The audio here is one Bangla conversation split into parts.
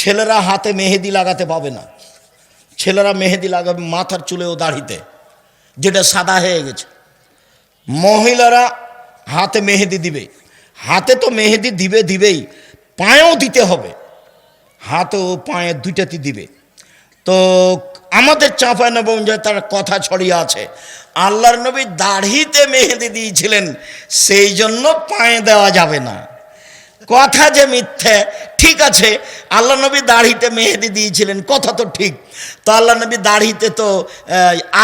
ছেলেরা হাতে মেহেদি লাগাতে পাবে না। ছেলেরা মেহেদি লাগাবে মাথার চুলে ও দাড়িতে, যেটা সাদা হয়ে গেছে। মহিলারা হাতে মেহেদি দিবে। হাতে তো মেহেদি দিবে দিবেই, পায়েও দিতে হবে। হাতে ও পায়ে দুইটাতে দিবে। তো আমাদের চাঁপায় যে তার কথা ছড়িয়ে আছে, আল্লাহর নবী দাড়িতে মেহেদি দিয়েছিলেন, সেই জন্য পায়ে দেওয়া যাবে না। কথা যে মিথ্যে, ঠিক আছে, আল্লাহ নবী দাড়িতে মেহেদি দিয়েছিলেন, কথা তো ঠিক। তো আল্লাহ নবী দাড়িতে তো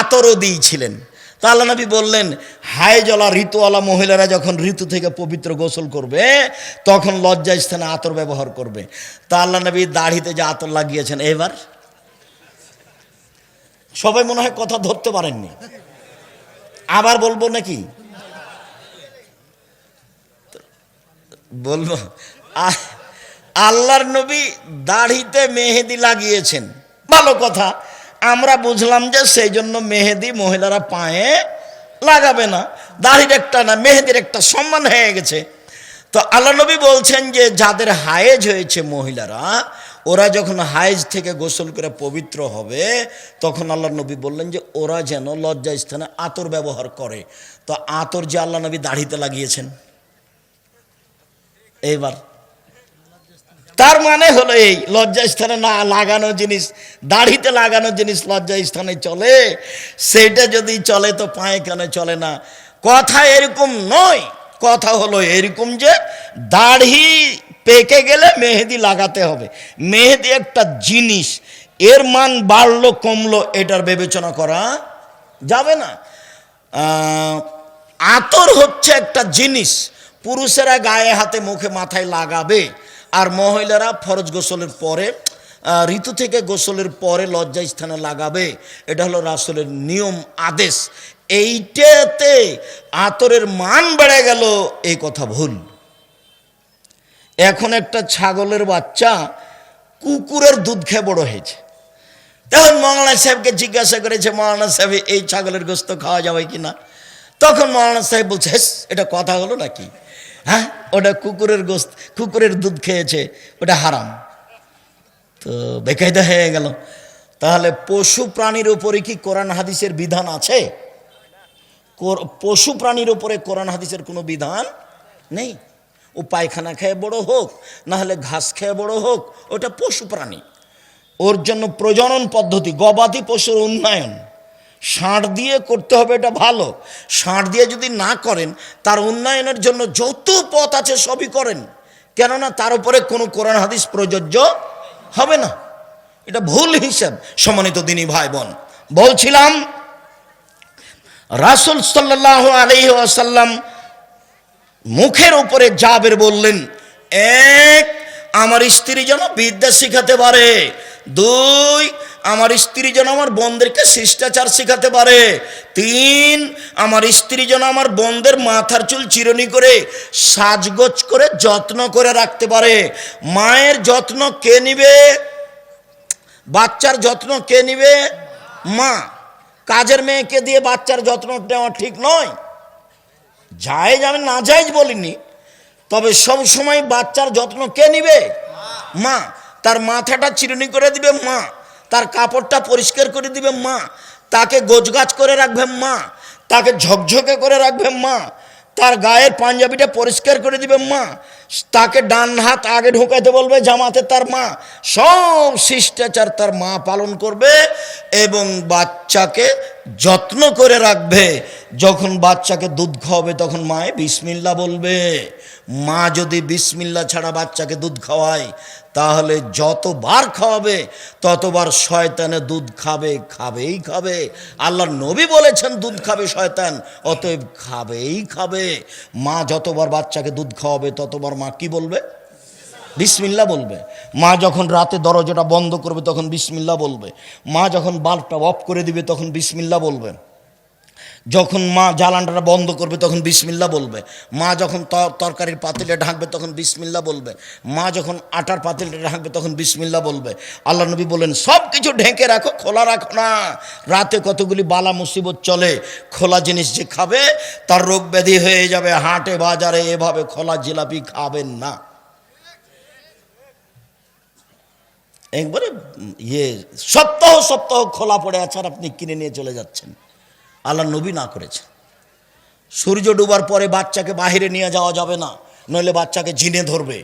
আতরও দিয়েছিলেন। তো আল্লাহ নবী বললেন, হায় জলা ঋতুওয়ালা মহিলারা যখন ঋতু থেকে পবিত্র গোসল করবে, তখন লজ্জা স্থানে আতর ব্যবহার করবে। তা আল্লাহ নবী দাড়িতে যে আতর লাগিয়েছেন, এবার? সবাই মনে হয় কথা ধরতে পারেননি। আবার বলব নাকি? বলব আল্লাহর নবী দাড়িতে মেহেদি লাগিয়েছেন। ভালো কথা, আমরা বুঝলাম যে সেই জন্য মেহেদি মহিলারা পায়ে লাগাবে না। দাড়ির একটা না, মেহেদির একটা সম্মান হয়ে গেছে। তো আল্লাহ নবী বলছেন যে, যাদের হায়েজ হয়েছে মহিলারা, ওরা যখন হায়েজ থেকে গোসল করে পবিত্র হবে, তখন আল্লাহ নবী বললেন যে, ওরা যেন লজ্জা স্থানে আতর ব্যবহার করে। তো আতর যে আল্লাহ নবী দাড়িতে লাগিয়েছেন। এইবার। তার মানে হলো এই লজ্জা স্থানে না লাগানো জিনিস, দাড়িতে লাগানো জিনিস লজ্জা স্থানে চলে, সেটা যদি চলে তো পায়ে কেন চলে না? কথা এরকম নয়, কথা হলো এরকম যে দাড়ি পেকে গেলে মেহেদি লাগাতে হবে। মেহেদি একটা জিনিস, এর মান বাড়লো, কমলো, এটার বিবেচনা করা যাবে না। আতর হচ্ছে একটা জিনিস পুরুষেরা গায়ে হাতে মুখে মাথায় লাগাবে, আর মহিলারা ফরজ গোসলের পরে ঋতু থেকে গোসলের পরে লজ্জা স্থানে লাগাবে। এটা হলো রাসলের নিয়ম, আদেশ। এইটাতে আতরের মান বেড়ে গেল, এই কথা ভুল। এখন একটা ছাগলের বাচ্চা কুকুরের দুধ খেয়ে বড় হয়েছে। তখন মৌলানা সাহেবকে জিজ্ঞাসা করেছে, মৌলানা সাহেব, এই ছাগলের গোস্ত খাওয়া যাবে কি না তখন মৌলানা সাহেব বলছে, হেস, এটা কথা হলো নাকি? হ্যাঁ ওটা কুকুরের গোস্ত, কুকুরের দুধ খেয়েছে, ওটা হারাম। তো বেকায়দা হয়ে গেল। তাহলে পশু প্রাণীর উপরে কি কোরআন হাদিসের বিধান আছে? পশু প্রাণীর উপরে কোরআন হাদিসের কোনো বিধান নেই? ও পায়খানা খেয়ে বড় হোক না হলে ঘাস খেয়ে বড় হোক, ওটা পশু প্রাণী। ওর জন্য প্রজনন পদ্ধতি, গবাদি পশুর উন্নয়ন। ষাঁড় দিয়ে করতে হবে এটা ভালো। ষাঁড় দিয়ে যদি না করেন, তার উন্নয়নের জন্য যত পথ আছে সবই করেন। কেননা তার উপরে কোনো কোরআন হাদিস প্রযোজ্য হবে না। এটা ভুল হিসাব সমানিত দিনী ভাই বোন বলছিলাম, রাসুল সাল্লাহ আলহি আসাল্লাম মুখের উপরে জাবের বললেন, এক, আমার স্ত্রী যেন বিদ্যা শিখাতে পারে। দুই, আমার স্ত্রী যেন আমার বোনদেরকে শিষ্টাচার শেখাতে পারে। তিন, আমার স্ত্রী যেন আমার বোনদের মাথার চুল চিরনি করে সাজগোজ করে যত্ন করে রাখতে পারে। মায়ের যত্ন কে নিবে? বাচ্চার যত্ন কে নিবে? মা। কাজের মেয়েকে দিয়ে বাচ্চার যত্ন নেওয়া ঠিক নয়? জায়েজ, আমি না জায়েজ বলিনি। তবে সব সময় বাচ্চার যত্ন কে নিবে? মা। তার মাথাটা চিরুনি করে দিবে মা। তার কাপড়টা পরিষ্কার করে দিবে মা। তাকে গোছগাছ করে রাখবে মা। তাকে ঝকঝকে করে রাখবে মা। তার গায়ের পাঞ্জাবিটা পরিষ্কার করে দিবে মা। তাকে ডান হাত আগে ঢোকাতে বলবে, জামাতে তার মা। সব শিষ্টাচার তার মা পালন করবে এবং বাচ্চাকে যত্ন করে রাখবে। যখন বাচ্চাকে দুধ খাওয়াবে, তখন মায়ে বিসমিল্লা বলবে। মা যদি বিসমিল্লা ছাড়া বাচ্চাকে দুধ খাওয়ায়, তাহলে যতবার খাওয়াবে, ততবার শয়তানে দুধ খাবে, খাবেই খাবে। আল্লাহ নবী বলেছেন, দুধ খাবে শয়তান, অতএব খাবেই খাবে। মা যতবার বাচ্চাকে দুধ খাওয়াবে, ততবার মা কি বলবে? বিসমিল্লা বলবে। মা যখন রাতে দরজাটা বন্ধ করবে, তখন বিসমিল্লা বলবে। মা যখন বাল্বটা অফ করে দিবে, তখন বিসমিল্লা বলবে যখন মা জ্বালানটা বন্ধ করবে, তখন বিসমিল্লা বলবে। মা যখন তর- তরকারির পাতিলে ঢাকবে, তখন বিসমিল্লা বলবে। মা যখন আটার পাতিলে ঢাকবে, তখন বিসমিল্লা বলবে। আল্লাহ নবী বলেন সব কিছু ঢেকে রাখো, খোলা রাখো না। রাতে কতগুলি বালা মুসিবত চলে, খোলা জিনিস যে খাবে, তার রোগ ব্যাধি হয়ে যাবে। হাটে, বাজারে এভাবে খোলা জিলাপি খাবেন না। একবারে ইয়ে সপ্তাহ সপ্তাহ খোলা পড়ে আছে আর আপনি কিনে নিয়ে চলে যাচ্ছেন। আল্লাহ নবী না করেছেন সূর্য ডুবার পরে বাচ্চাকে বাইরে নিয়ে যাওয়া যাবে না, নইলে বাচ্চাকে জিনে ধরবে।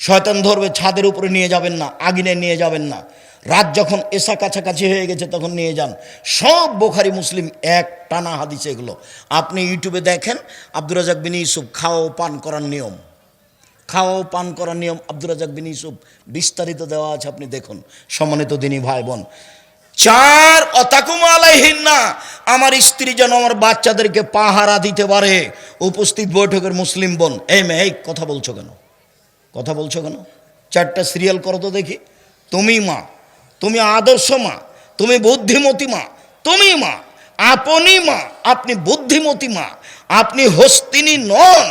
শয়তান ধরবে, ছাদের উপরে নিয়ে যাবেন না, আগিনে নিয়ে যাবেন না। রাত যখন এসা কাছাকাছি হয়ে গেছে, তখন নিয়ে যান। সব বোখারি মুসলিম এক টানা হাদিস এগুলো। আপনি ইউটিউবে দেখেন, আব্দুর রাজাক বিন ইউসুফ খাও পান করার নিয়ম। খাও পান করার নিয়ম আব্দুর রাজাক বিন ইউসুফ বিস্তারিত দেওয়া আছে, আপনি দেখুন। সম্মানিত দিনী ভাই বোন চার অতাকুম আলাইহিন না আমার স্ত্রী যেন আমার বাচ্চাদেরকে পাহারা দিতে পারে। উপস্থিত বৈঠকের মুসলিম বোন, এই মেয়ে কথা বলছো কেন? কথা বলছো কেন? চারটা সিরিয়াল করো তো দেখি। তুমি মা, তুমি আদর্শ মা, তুমি বুদ্ধিমতী মা, তুমি মা, আপনি মা, আপনি বুদ্ধিমতী মা, আপনি হস্তিনী নন,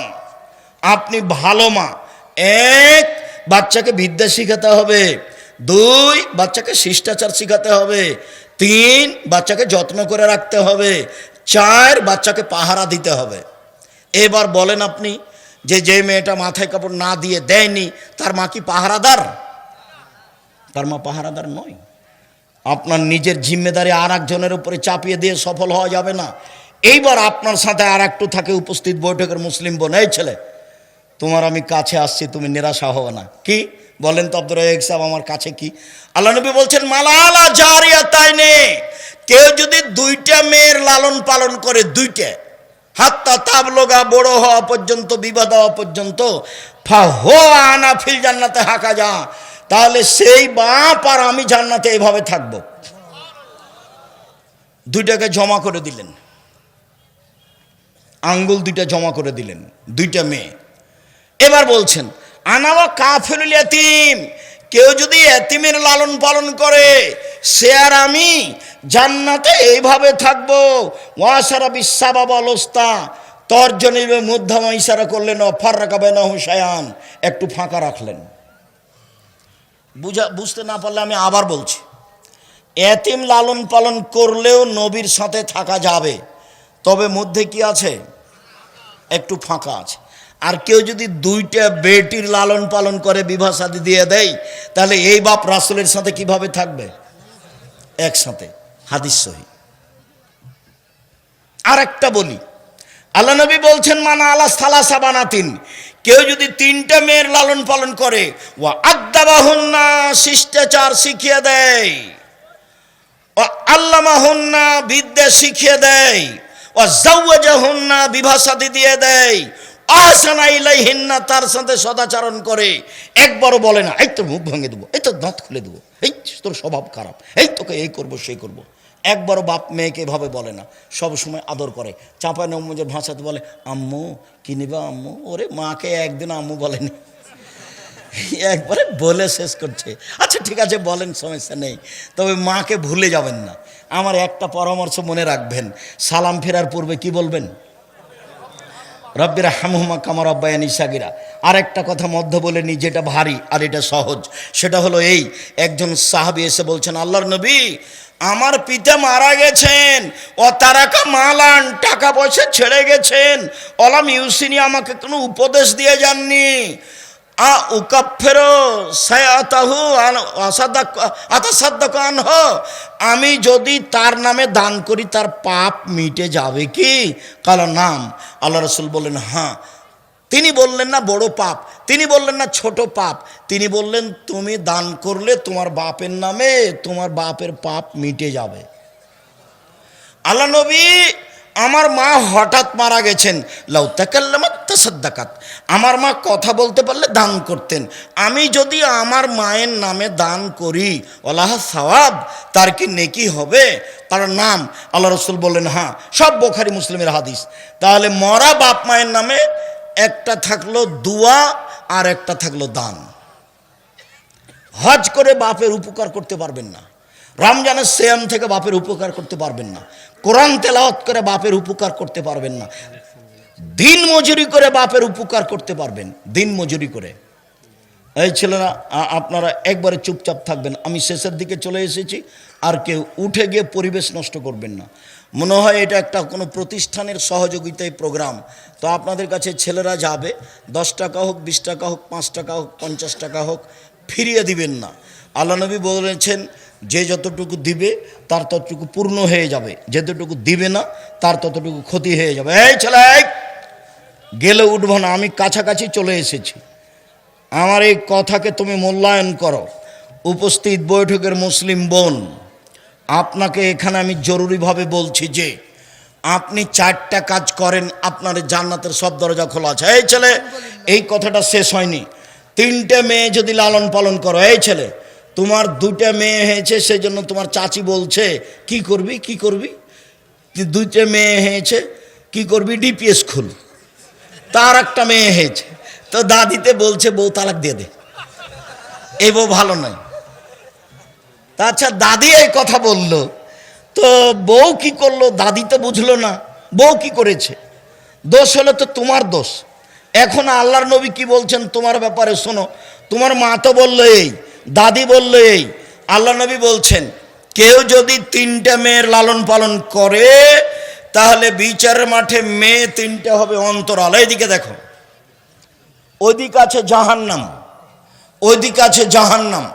আপনি ভালো মা। এক, বাচ্চাকে বিদ্যা শিখাতে হবে। দুই, বাচ্চাকে শিষ্টাচার শিখাতে হবে। তিন, বাচ্চাকে যত্ন করে রাখতে হবে। চার, বাচ্চাকে পাহারা দিতে হবে। এবার বলেন আপনি যে যে মেয়েটা মাথায় কাপড় না দিয়ে দেয়নি, তার মা কি পাহারাদার? তার মা পাহারাদার নয়। আপনার নিজের জিম্মেদারি আর একজনের উপরে চাপিয়ে দিয়ে সফল হওয়া যাবে না। এইবার আপনার সাথে আর একটু থাকে উপস্থিত বৈঠকের মুসলিম বোন। এই ছেলে তোমার আমি কাছে আসছি, তুমি নিরাশা হও না। কি? বলেন তো আব্দুর সাহেব, আমার কাছে কি? আল্লাহ নবী বলছেন, মালালা জারিয়া তাই নে কেউ যদি দুইটা মেয়ের লালন পালন করে, দুইটা, হাত্তা তাবলোগা বড় হওয়া পর্যন্ত বিবাদ হওয়া পর্যন্ত ফা হো আনা ফিল জান্নাতে হাঁকা যা, তাহলে সেই বাপ আর আমি জান্নাতে এভাবে থাকব। দুইটাকে জমা করে দিলেন। আঙ্গুল দুইটা জমা করে দিলেন, দুইটা মেয়ে। এবার বলছেন, আনাওয়া কাফেরুল এতিম কেউ যদি এতিমের লালন পালন করে, সে আর আমি জান্নাতে এইভাবে থাকব। ওয়াসারা বিশ্বাবা বলস্তা তর্জনীর মধ্যমা ইশারা করলেন অফার রাখাবে না হুসায়ান একটু ফাঁকা রাখলেন। বুঝা, বুঝতে না পারলে আমি আবার বলছি এতিম লালন পালন করলেও নবীর সাথে থাকা যাবে, তবে মধ্যে কি আছে? একটু ফাঁকা আছে। আর কেউ যদি দুইটা বেটির লালন পালন করে, বিবাহ দিয়ে দেয়, তাহলে এই বাপ রাসুলের সাথে কীভাবে থাকবে? একসাথে। হাদিস সহি। আর একটা বলি। আল্লাহ নবী বলছেন, মানা আলা সালাসা বানাতিন। কেউ যদি তিনটা মেয়ের লালন পালন করে ও আদাবাহন্না শিষ্টাচার শিখিয়ে দেয়। ও আল্লামাহন্না, বিদ্যা শিখিয়ে দেয়। ও জাউজাহন্না বিভাষাদি দিয়ে দেয়। আসানা ইলাইহিন্না, তার সাথে সদাচরণ করে। একবারও বলে না, এই তোর মুখ ভেঙে দেবো, এই তোর দাঁত খুলে দেবো, এই তোর স্বভাব খারাপ, এই তোকে এই করব, সেই করব। একবারও বাপ মেয়েকে এভাবে বলে না, সব সময় আদর করে। চাঁপায় নমজের ভাষাতে বলে, আম্মু, কি নিবা আম্মু? ওরে মাকে একদিন আম্মু বলেনি। একবারে বলে শেষ করছে। আচ্ছা ঠিক আছে, বলেন, সমস্যা নেই। তবে মাকে ভুলে যাবেন না। আমার একটা পরামর্শ মনে রাখবেন। সালাম ফেরার পূর্বে কি বলবেন? রব্বির হামহুমা কামার আব্বায়ানি সাগিরা। আর একটা কথা মধ্য বলে নি, যেটা ভারী আর এটা সহজ। সেটা হলো এই, একজন সাহাবি এসে বলছেন, আল্লাহর নবী, আমার পিতা মারা গেছেন, ও তারাকা মালান, টাকা পয়সা ছেড়ে গেছেন, অলাম ইউসিনী আমাকে কোনো উপদেশ দিয়ে যাননি। আ উকাফেরো সায়াতাহু আনহ। আমি যদি তার নামে দান করি, তার পাপ মিটে যাবে কি? কালো নাম। আল্লাহ রসুল বললেন হ্যাঁ। তিনি বললেন না, বড় পাপ। তিনি বললেন না, ছোট পাপ। তিনি বললেন, তুমি দান করলে তোমার বাপের নামে তোমার বাপের পাপ মিটে যাবে। আল্লাহ নবী আমার মা হঠাৎ মারা গেছেন। লাউতাকাল্লামাত তাসাদ্দাকাত। আমার মা কথা বলতে পারলে দান করতেন। আমি যদি আমার মায়ের নামে দান করি আল্লাহ সওয়াব, তার কি নেকি হবে? তার নাম আল্লাহ রসুল বললেন হ্যাঁ সব বোখারি মুসলিমের হাদিস। তাহলে মরা বাপ মায়ের নামে একটা থাকল দুয়া আর একটা থাকল দান। হজ করে বাপের উপকার করতে পারবেন না। রমজানের শ্যাম থেকে বাপের উপকার করতে পারবেন না। কোরআন তেলাওয়াত করে বাপের উপকার করতে পারবেন না। দিন মজুরি করে বাপের উপকার করতে পারবেন, দিন মজুরি করে। এই ছেলেরা আপনারা একবারে চুপচাপ থাকবেন। আমি শেষের দিকে চলে এসেছি, আর কেউ উঠে গিয়ে পরিবেশ নষ্ট করবেন না। মনে হয় এটা একটা কোনো প্রতিষ্ঠানের সহযোগিতায় প্রোগ্রাম। তো আপনাদের কাছে ছেলেরা যাবে, দশ টাকা হোক, বিশ টাকা হোক, পাঁচ টাকা হোক, পঞ্চাশ টাকা হোক, ফিরিয়ে দিবেন না। আল্লাহ নবী বলেছেন যে যতটুকু দিবে, তার ততটুকু পূর্ণ হয়ে যাবে। যতটুকু দিবে না, তার ততটুকু ক্ষতি হয়ে যাবে। এই ছেলে! গেলে উঠবো না, আমি কাছাকাছি চলে এসেছি। আমার এই কথাকে তুমি মূল্যায়ন করো। উপস্থিত বৈঠকের মুসলিম বোন, আপনাকে এখানে আমি জরুরিভাবে বলছি যে, আপনি চারটা কাজ করেন, আপনার জান্নাতের সব দরজা খোলা আছে। এই ছেলে, এই কথাটা শেষ হয়নি। তিনটে মেয়ে যদি লালন পালন করো, এই ছেলে তোমার দুটো মেয়ে হয়েছে সেই জন্য তোমার চাচি বলছে, কি করবি কি করবি? দুইটা মেয়ে হয়েছে, কি করবি? ডিপিএস খুল। তার একটা মেয়ে হয়েছে। তো দাদিতে বলছে, বউ তালাক দিয়ে দে। এই বউ ভালো নয়। আচ্ছা দাদি এই কথা বলল। তো বউ কি করল? দাদি তো বুঝলো না। বউ কি করেছে? দোষ হলো তো তোমার দোষ। এখন আল্লাহর নবী কি বলছেন? তোমার ব্যাপারে শোনো। তোমার মা তো বলল এই দাদি বলল এই, আল্লাহ নবী বলছেন, কেউ যদি তিনটা মেয়ের লালন পালন করে, তাহলে বিচারের মাঠে মেয়ে তিনটে হবে অন্তরাল এইদিকে দেখো। ওইদিকে আছে জাহান্নাম। ওইদিকে আছে জাহান্নাম।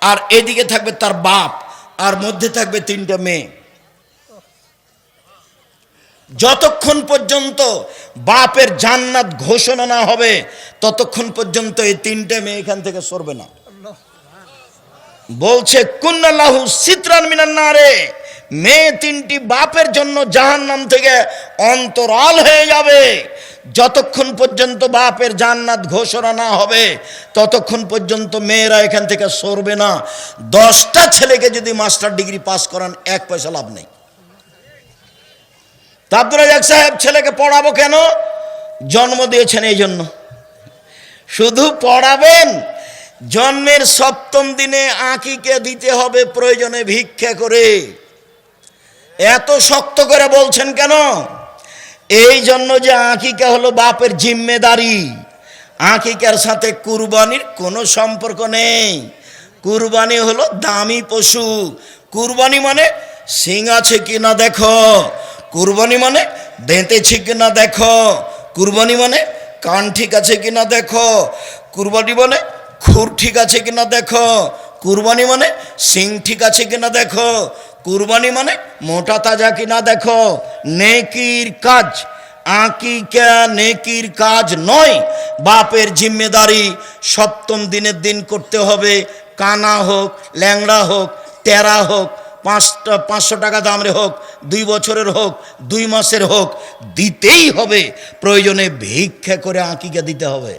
আর এদিকে থাকবে তার বাপ, আর মধ্যে থাকবে তিনটা মেয়ে। যতক্ষণ পর্যন্ত বাপের জান্নাত ঘোষণা না হবে, ততক্ষণ পর্যন্ত এই তিনটে মেয়ে এখান থেকে সরবে না। বলছে কুন্নাল্লাহু সিতরান মিনান নারে, মেয়ে তিনটি বাপের জন্য জাহান্নাম থেকে অন্তরাল হয়ে যাবে। যতক্ষণ পর্যন্ত বাপের জান্নাত ঘোষণা না হবে, ততক্ষণ পর্যন্ত মেয়েরা এখান থেকে সরবে না। দশটা ছেলেকে যদি মাস্টার ডিগ্রি পাস করান, এক পয়সা লাভ নেই। তা আব্দুল রাজাক সাহেব ছেলেকে পড়াবো কেন? জন্ম দিয়েছেন এই জন্য। শুধু পড়াবেন জন্মের সপ্তম দিনে আঁকিকে দিতে হবে প্রয়োজনে ভিক্ষা করে। এত শক্ত করে বলছেন কেন? এই জন্য যে আঁকিকা হলো বাপের জিম্মেদারি। আঁকিকার সাথে কুরবানির কোনো সম্পর্ক নেই। কুরবানি হলো দামি পশু। কুরবানি মানে সিং আছে কি না দেখো। কুরবানি মানে দেঁতেছে কি না দেখো। কুরবানি মানে কান ঠিক আছে কি না দেখো। কুরবানি মানে খুর ঠিক আছে কিনা দেখো? কুরবানি মানে সিং ঠিক আছে কিনা দেখো? কুরবানি মানে মোটা তাজা কিনা দেখো? নেকির কাজ। আঁকি আঁকিকা নেকির কাজ নয়। বাপের জিম্মেদারি সপ্তম দিনের দিন করতে হবে। কানা হোক, ল্যাংড়া হোক, টেরা হোক, পাঁচটা, পাঁচশো টাকা দামের হোক, দুই বছরের হোক, দুই মাসের হোক, দিতেই হবে। প্রয়োজনে ভিক্ষা করে আঁকিকা দিতে হবে।